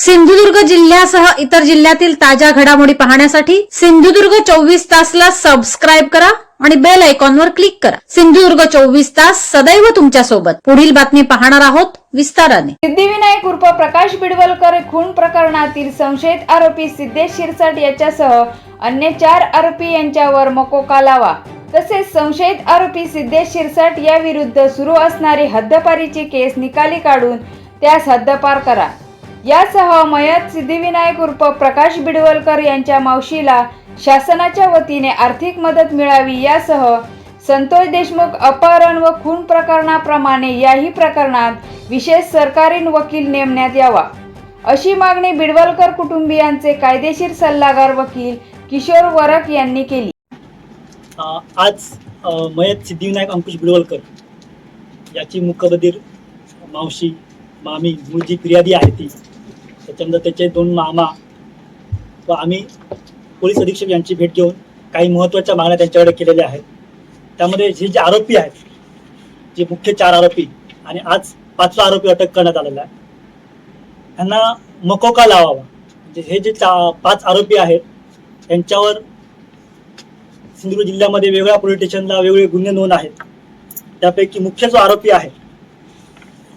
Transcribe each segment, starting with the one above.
सिंधुदुर्ग जिल्ह्यासह इतर जिल्ह्यातील ताज्या घडामोडी पाहण्यासाठी सिंधुदुर्ग चोवीस तासला सबस्क्राईब करा आणि बेल आयकॉनवर क्लिक करा. सिंधुदुर्ग चोवीस तास सदैव तुमच्यासोबत पुढील बातमी पाहणार आहोत विस्ताराने. सिद्धिविनायक उर्फ प्रकाश बिडवलकर खून प्रकरणातील संशयित आरोपी सिद्धेश शिरसाट याच्यासह अन्य चार आरोपी यांच्यावर मकोका लावा? तसेच संशयित आरोपी सिद्धेश शिरसाट याविरुद्ध सुरू असणारी हद्दपारीची केस निकाली काढून त्यास हद्दपार करा. यासह मयत सिद्धिविनायक उर्फ प्रकाश बिडवलकर यांच्या मावशीला शासनाच्या वतीने आर्थिक मदत मिळावी यासह संतोष देशमुख अपहरण व खून प्रकरणाप्रमाणे याही प्रकरणात विशेष सरकारी वकील नेमण्यात यावा. अशी मागणी बिडवलकर कुटुंबियांचे कायदेशीर सल्लागार वकील किशोर वरक यांनी केली. आज मयत सिद्धिविनायक अंकुश बिडवलकर याची मुकबधीर मावशी मामी मूळ जी फिर्यादी आहे ती. त्याच्यानंतर त्याचे दोन मामा व आम्ही पोलीस अधीक्षक यांची भेट घेऊन काही महत्त्वाच्या मागण्या त्यांच्याकडे केलेल्या आहेत. त्यामध्ये हे जे आरोपी आहेत जे मुख्य चार आरोपी आणि आज पाचवा आरोपी अटक करण्यात आलेला आहे त्यांना मकोका लावावा. म्हणजे हे जे चा पाच आरोपी आहेत त्यांच्यावर सिंधुदुर्ग जिल्ह्यामध्ये वेगळ्या पोलीस स्टेशनला वेगवेगळे गुन्हे नोंद आहेत. त्यापैकी मुख्य जो आरोपी आहे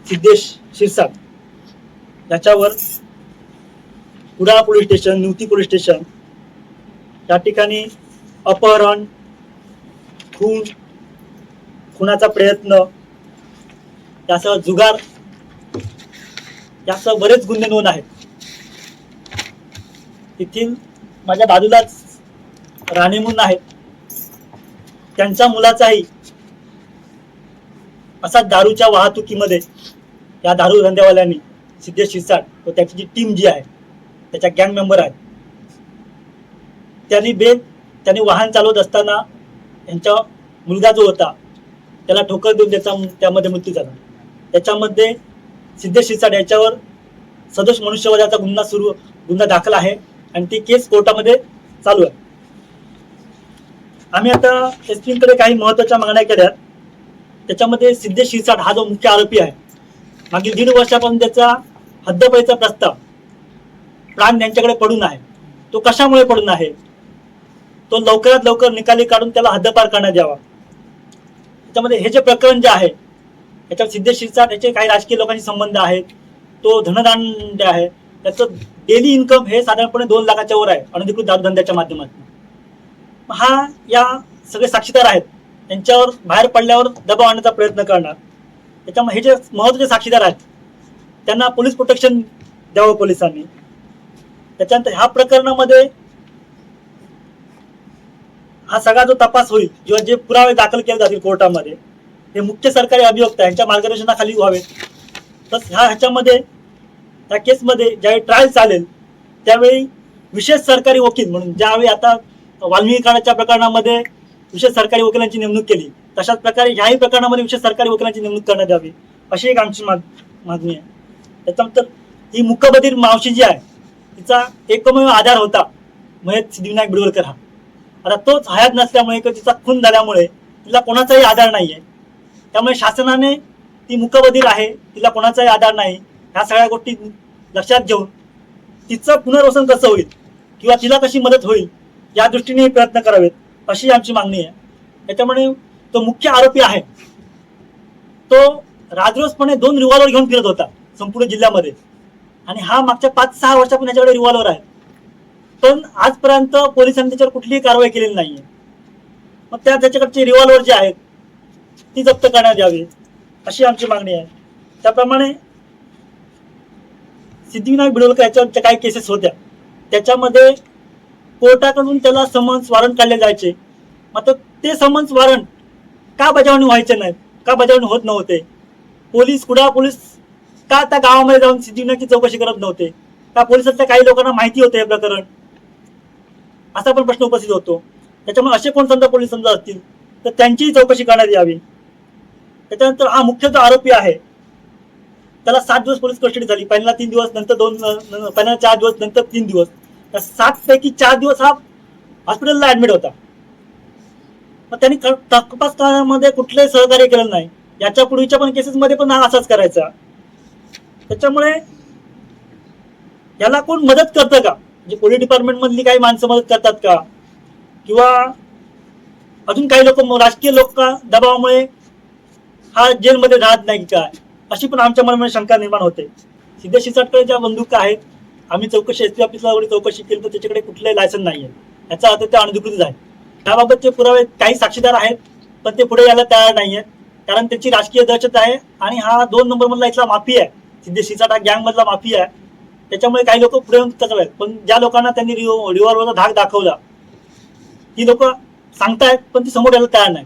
सिद्धेश शिरसाट याच्यावर Kudal police station Nivti police station या ठिकाणी अपहरण खून खुनाचा प्रयत्न यासह जुगार यासह बरेच गुन्हे नोंद आहेत. तेथील माझ्या बाजूलाच राणे म्हणून आहेत. त्यांच्या मुलाचाही असा दारूच्या वाहतुकीमध्ये या दारू धंद्यावाल्यांनी सिद्धेश शिरसाट व त्याची जी टीम जी आहे त्याच्या गँग मेंबर आहेत. त्यांनी बेन त्यांनी वाहन चालवत असताना यांचा मुलगा जो होता त्याला ठोकर देऊन त्याचा त्यामध्ये मृत्यू झाला. त्याच्यामध्ये सिद्धेश शिरसाट याच्यावर सदोष मनुष्यवधाचा गुन्हा सुरू गुन्हा दाखल आहे आणि ती केस कोर्टामध्ये चालू आहे. आम्ही आता एस काही महत्त्वाच्या मागण्या केल्या. त्याच्यामध्ये सिद्धेश शिरसाट हा जो मुख्य आरोपी आहे. मागील दीड वर्षापासून त्याचा हद्दपाईचा प्रस्ताव प्राण त्यांच्याकडे पडून आहे. तो कशामुळे पडून आहे? तो लवकरात लवकर निकाली काढून त्याला हद्दपार करण्यात यावा. त्याच्यामध्ये हे जे प्रकरण जे आहे याच्यावर सिद्धेश शिरसाट याचे काही राजकीय लोकांशी संबंध आहेत. तो धनदान जे आहे. त्याचं डेली इन्कम हे साधारणपणे दोन लाखाच्या वर आहे अनधिकृत दारूधंद्याच्या माध्यमातून. हा या सगळे साक्षीदार आहेत. त्यांच्यावर बाहेर पडल्यावर दबाव आणण्याचा प्रयत्न करणार. त्याच्यामुळे हे जे महत्त्वाचे साक्षीदार आहेत त्यांना पोलीस प्रोटेक्शन द्यावं पोलिसांनी. त्याच्यानंतर ह्या प्रकरणामध्ये हा सगळा जो तपास होईल किंवा जे पुरावे दाखल केले जातील कोर्टामध्ये हे मुख्य सरकारी अभियोक्ता यांच्या मार्गदर्शनाखाली व्हावेत तर ह्या ह्याच्यामध्ये त्या केसमध्ये ज्यावेळी ट्रायल चालेल त्यावेळी विशेष सरकारी वकील म्हणून ज्यावेळी आता वाल्मिकी काळाच्या प्रकरणामध्ये विशेष सरकारी वकिलांची नेमणूक केली तशाच प्रकारे ह्याही प्रकरणामध्ये विशेष सरकारी वकिलांची नेमणूक करण्यात यावी अशी एक आमची माग मागणी आहे. त्याच्यानंतर ही मुकबधीर मावशी जी आहे तिचा एकमेव आधार होता. म्हणजे सिद्धिविनायक बिडवलकर हा. आता तोच हयात नसल्यामुळे किंवा तिचा खून झाल्यामुळे तिला कोणाचाही आधार नाही आहे त्यामुळे शासनाने ती मुकबधीर आहे. तिला कोणाचाही आधार नाही. ह्या सगळ्या गोष्टी लक्षात घेऊन तिचं पुनर्वसन कसं होईल? किंवा तिला कशी मदत होईल? या दृष्टीने प्रयत्न करावेत. अशी आमची मागणी आहे. त्याच्यामुळे तो मुख्य आरोपी आहे. तो राजरोसपणे दोन रिव्हॉल्वर घेऊन फिरत होता संपूर्ण जिल्ह्यामध्ये. आणि हा मागच्या पाच सहा वर्षापासून याच्याकडे रिव्हॉल्वर आहे. पण आजपर्यंत पोलिसांनी त्याच्यावर कुठलीही कारवाई केलेली नाहीये. मग त्या त्याच्याकडचे रिव्हॉल्वर जे आहेत ती जप्त करण्यात यावी अशी आमची मागणी आहे. त्याप्रमाणे सिद्धिविनायक बिडोलकर याच्यावर काही केसेस होत्या. त्याच्यामध्ये कोर्टाकडून त्याला समन्स वॉरंट काढले जायचे. मात्र ते समन्स वॉरंट का बजावणी व्हायचे नाहीत का बजावणी होत नव्हते? पोलीस कुडा पोलीस का त्या गावामध्ये जाऊन सिद्धिविनायकची चौकशी करत नव्हते? का पोलिसांच्या काही लोकांना माहिती होते हे प्रकरण? असा पण प्रश्न उपस्थित होतो. त्याच्यामुळे असे कोण समजा पोलीस समजा असतील तर त्यांचीही चौकशी करण्यात यावी. त्याच्यानंतर हा मुख्य जो आरोपी आहे. त्याला सात दिवस पोलीस कस्टडी झाली. पहिला तीन दिवस नंतर दोन पहिला पहिल्या चार दिवस नंतर तीन दिवस. त्या सात पैकी चार दिवस हा हॉस्पिटलला ऍडमिट होता. मग त्यांनी तपास करण्यामध्ये कुठलंही सहकार्य केलं नाही. याच्या पूर्वीच्या पण केसेसमध्ये पण हा असाच करायचा. त्याच्यामुळे याला कोण मदत करतं का? म्हणजे पोलीस डिपार्टमेंट मधली काही माणसं मदत करतात का? किंवा अजून काही लोक राजकीय लोक दबावामुळे हा जेलमध्ये राहत नाही का? काय अशी पण आमच्या मनामध्ये शंका निर्माण होते. सिद्धेश शिरसाटकडे ज्या बंदुका आहेत. आम्ही चौकशी एस पी ऑफिसला वगैरे चौकशी केली तर त्याच्याकडे कुठलंही लायसन नाही आहे याचा अर्थ ते अनधिकृत आहे त्याबाबतचे पुरावे काही साक्षीदार आहेत पण ते पुढे यायला तयार नाही आहेत कारण त्याची राजकीय दहशत आहे आणि हा दोन नंबर मधला इथला माफी आहे. सिद्धेश शिरसाट गँग मधला माफी आहे. त्याच्यामुळे काही लोक पुढे येऊन आहेत. पण ज्या लोकांना त्यांनी रिव्हॉल्वरचा धाक दाखवला ती लोक सांगतायत पण ती समोर यायला तयार नाही